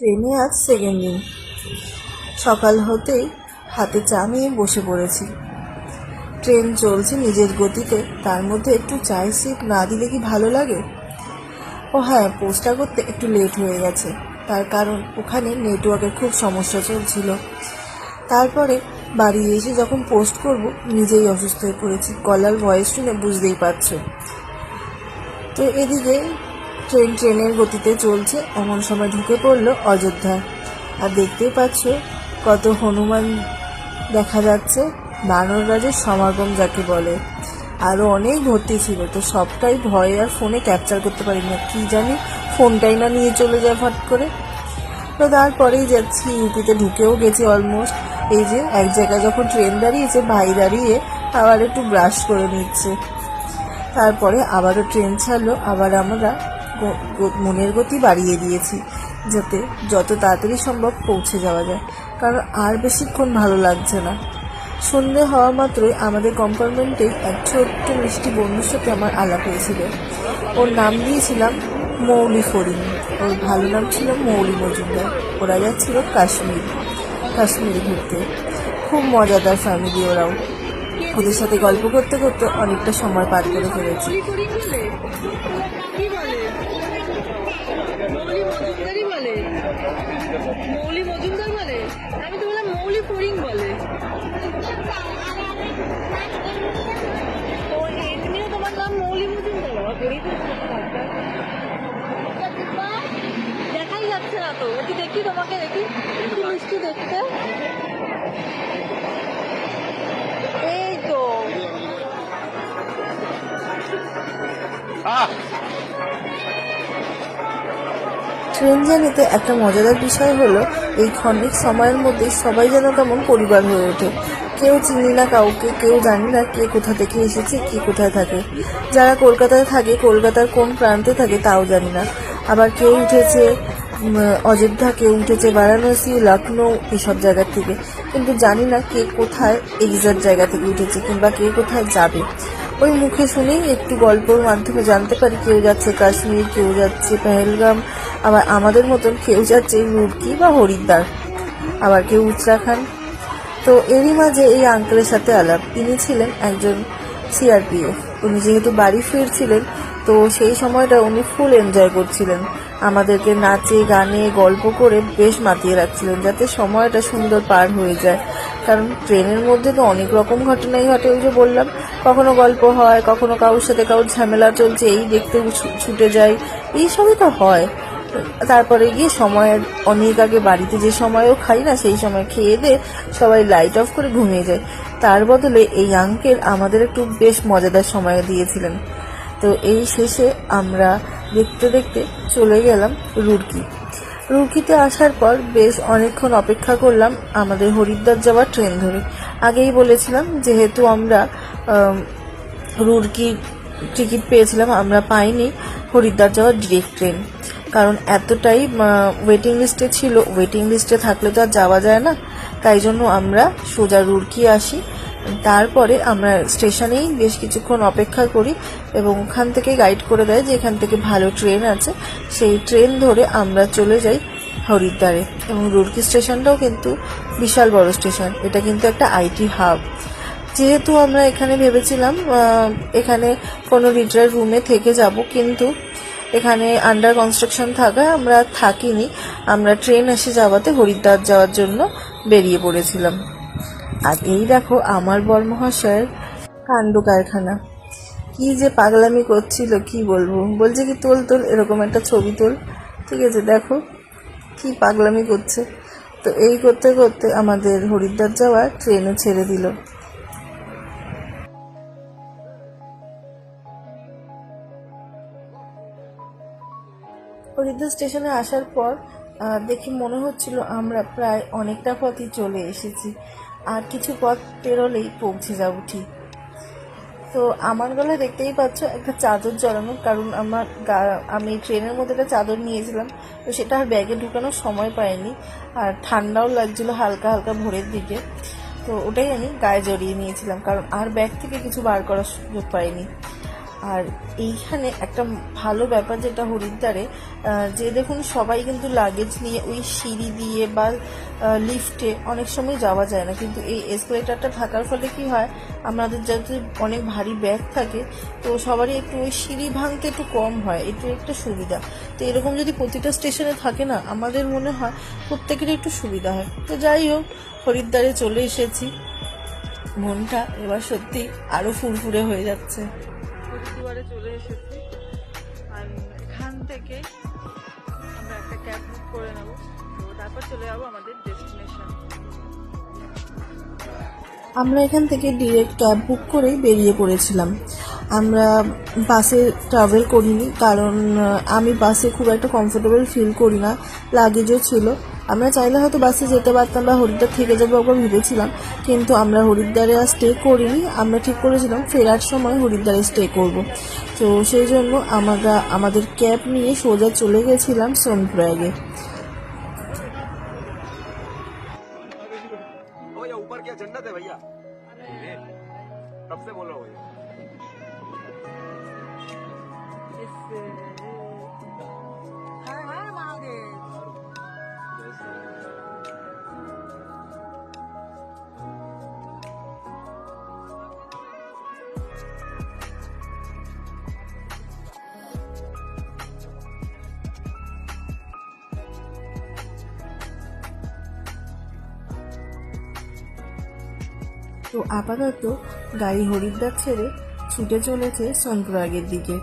ট্রেনে আজ সেকেন্ড দিন। সকাল হতেই হাতে চা নিয়ে বসে পড়েছি। ট্রেন চলছে নিজের গতিতে, তার মধ্যে একটু চায়ের সিট না দিলে কি ভালো লাগে? ও হ্যাঁ পোস্টটা করতে একটু লেট হয়ে গেছে। তার কারণ ওখানে নেটওয়ার্কের খুব সমস্যা চলছিল। তারপরে বাড়ি এসে যখন পোস্ট করব, নিজেই অসুস্থ হয়ে পড়েছি। গলার ভয়েস শুনে বুঝতেই পারছ। তো এদিকে ট্রেন ট্রেনের গতিতে চলছে, এমন সময় ঢুকে পড়ল অযোধ্যায় আর দেখতেই পাচ্ছ কত হনুমান দেখা যাচ্ছে বানর রাজের সমাগম যাকে বলে। আরও অনেক ভর্তি ছিল, তো সবটাই ভয়ে আর ফোনে ক্যাপচার করতে পারি না কি জানি ফোনটাই না নিয়ে চলে যায় ফট করে। তো তারপরেই যাচ্ছি, ইউপিতে ঢুকেও গেছি অলমোস্ট। এই যে এক জায়গায় যখন ট্রেন দাঁড়িয়েছে, ভাই দাঁড়িয়ে আবার একটু ব্রাশ করে নিচ্ছে। তারপরে আবারও ট্রেন ছাড়লো, আবার আমরা মনের গতি বাড়িয়ে দিয়েছি, যাতে যত তাড়াতাড়ি সম্ভব পৌঁছে যাওয়া যায়। কারণ আর বেশিক্ষণ ভালো লাগছে না। সন্ধে হওয়া মাত্রই আমাদের কম্পার্টমেন্টে এক ছোট্ট মিষ্টি বন্ধুর সাথে আমার আলাপ হয়েছিল। ওর নাম দিয়েছিলাম মৌলি ফরিং ওর ভালো নাম ছিল মৌলি মজুমদার। ওরা যাচ্ছিল কাশ্মীর কাশ্মীর ঘুরতে। খুব মজাদার ফ্যামিলি ওরাও। ওদের সাথে গল্প করতে করতে অনেকটা সময় পার করে ফেলেছি। মৌলি মজুমদার বলে আমি তো বললাম মৌলি ফরিং বলে। তো এমনিও তোমার নাম মৌলি মজুমদার? দেখাই যাচ্ছে না তো। একটু দেখি তোমাকে, দেখি। কি মিষ্টি দেখতে। এই তো। ট্রেন জার্নিতে একটা মজাদার বিষয় হলো, এই ক্ষণিক সময়ের মধ্যে সবাই যেন কেমন পরিবার হয়ে ওঠে। কেউ চিনি না কাউকে, কেউ জানি না কে কোথা থেকে এসেছে, কে কোথায় থাকে। যারা কলকাতায় থাকে, কলকাতার কোন প্রান্তে থাকে তাও জানি না। আবার কেউ উঠেছে অযোধ্যা, কেউ উঠেছে বারাণসী লখনৌ এসব জায়গার থেকে। কিন্তু জানি না কে কোথায় এক্সাক্ট জায়গা থেকে উঠেছে কিংবা কে কোথায় যাবে। ওই মুখে শুনেই একটু গল্পের মাধ্যমে জানতে পারি কেউ যাচ্ছে কাশ্মীর, কেউ যাচ্ছে পেহেলগাম, আবার আমাদের মতন কেউ যাচ্ছে রুড়কি বা হরিদ্বার, আবার কেউ উত্তরাখণ্ড। তো এরই মাঝে এই আঙ্কেলের সাথে আলাপ। তিনি ছিলেন একজন সিআরপিএফ উনি যেহেতু বাড়ি ফিরছিলেন, তো সেই সময়টা উনি ফুল এনজয় করছিলেন। আমাদেরকে নাচে, গানে, গল্প করে বেশ মাতিয়ে রাখছিলেন, যাতে সময়টা সুন্দর পার হয়ে যায়। কারণ ট্রেনের মধ্যে তো অনেক রকম ঘটনাই ঘটে, ওই যে বললাম। কখনো গল্প হয়, কখনো কারোর সাথে কারোর ঝামেলা চলছে, এই দেখতে ছুটে যায় এইসবই তো হয়। তারপরে গিয়ে সময়ের অনেক আগে বাড়িতে যে সময়ও খাই না, সেই সময় খেয়ে দিয়ে সবাই লাইট অফ করে ঘুমিয়ে যায়। তার বদলে এই আঙ্কেল আমাদের একটু বেশ মজাদার সময় দিয়েছিলেন। তো এই শেষে আমরা দেখতে দেখতে চলে গেলাম রুড়কি রুড়কিতে আসার পর বেশ অনেকক্ষণ অপেক্ষা করলাম আমাদের হরিদ্বার যাওয়ার ট্রেন ধরে। আগেই বলেছিলাম যেহেতু আমরা আম, রুড়কি টিকিট পেয়েছিলাম আমরা পাইনি হরিদ্বার যাওয়ার ডিরেক্ট ট্রেন। কারণ এতটাই ওয়েটিং লিস্টে ছিল। ওয়েটিং লিস্টে থাকলে তো আর যাওয়া যায় না। তাই জন্য আমরা সোজা রুড়কি আসি। তারপরে আমরা স্টেশনেই বেশ কিছুক্ষণ অপেক্ষা করি এবং ওখান থেকে গাইড করে দেয় যে এখান থেকে ভালো ট্রেন আছে। সেই ট্রেন ধরে আমরা চলে যাই হরিদ্বারে এবং রুড়কি স্টেশনটাও কিন্তু বিশাল বড় স্টেশন। এটা কিন্তু একটা আইটি হাব। যেহেতু আমরা এখানে ভেবেছিলাম এখানে কোনো রিটায়ার রুমে থেকে যাব, কিন্তু এখানে আন্ডার কনস্ট্রাকশন থাকায় আমরা থাকিনি। আমরা ট্রেন এসে যাওয়াতে হরিদ্বার যাওয়ার জন্য বেরিয়ে পড়েছিলাম। আর এই দেখো আমার বর্মহাশয়ের কাণ্ড কারখানা কি যে পাগলামি করছিল, কি বলব? বলছে কি, তোল তোল, এরকম একটা ছবি তোল। ঠিক আছে, দেখো কি পাগলামি করছে। তো এই করতে করতে আমাদের হরিদ্বার যাওয়ার ট্রেনও ছেড়ে দিল। হরিদ্বার স্টেশনে আসার পর দেখে মনে হচ্ছিল আমরা প্রায় অনেকটা পথই চলে এসেছি। আর কিছু পথ পেরোলেই পৌঁছে যাব ঠিক। তো আমার গলায় দেখতেই পাচ্ছ একটা চাদর জড়ানো, কারণ আমার আমি ট্রেনের মধ্যে একটা চাদর নিয়েছিলাম, তো সেটা আর ব্যাগে ঢুকানোর সময় পাইনি, আর ঠান্ডাও লাগছিল হালকা হালকা ভোরের দিকে, তো ওটাই আমি গায়ে জড়িয়ে নিয়েছিলাম, কারণ আর ব্যাগ থেকে কিছু বার করার সুযোগ পাইনি। আর এইখানে একটা ভালো ব্যাপার যেটা হরিদ্বারে যে দেখুন সবাই কিন্তু লাগেজ নিয়ে ওই সিঁড়ি দিয়ে বা লিফটে অনেক সময় যাওয়া যায় না। কিন্তু এই এসকেলেটারটা থাকার ফলে কি হয়, আমাদের যাতে অনেক ভারী ব্যাগ থাকে, তো সবারই একটু ওই সিঁড়ি ভাঙতে একটু কম হয় এটা একটা সুবিধা। তো এরকম যদি প্রতিটা স্টেশনে থাকে না, আমাদের মনে হয় প্রত্যেকেরই একটু সুবিধা হয়। তো যাই হোক, হরিদ্বারে চলে এসেছি। মনটা এবার সত্যি আরও ফুরফুরে হয়ে যাচ্ছে। হরিদ্বারে চলে এসেছি। আর এখান থেকে আমরা একটা ক্যাব বুক করে নেব। তো তারপর চলে যাব আমাদের ডেস্টিনেশন। আমরা এখান থেকে ডিরেক্ট ক্যাব বুক করেই বেরিয়ে পড়েছিলাম। আমরা বাসে ট্রাভেল করিনি কারণ আহ, আমি বাসে খুব একটা কমফোর্টেবল ফিল করি না লাগেজও ছিল আমরা চাইলে হয়তো বাসে যেতে পারতাম বা হরিদ্বার থেকে যাবো একবার ভেবেছিলাম কিন্তু আমরা হরিদ্বারে আর স্টে করিনি আমরা ঠিক করেছিলাম ফেরার সময় হরিদ্বারে স্টে করব তো সেই জন্য আমরা আমাদের ক্যাব নিয়ে সোজা চলে গেছিলাম সোনপ্রয়াগে ओ ये ऊपर क्या जन्नत है भैया कब से बोल रहा हूँ তো আপাতত গাড়ি হরিদ্বার ছেড়ে ছুটে চলেছে সোনপ্রয়াগের দিকে।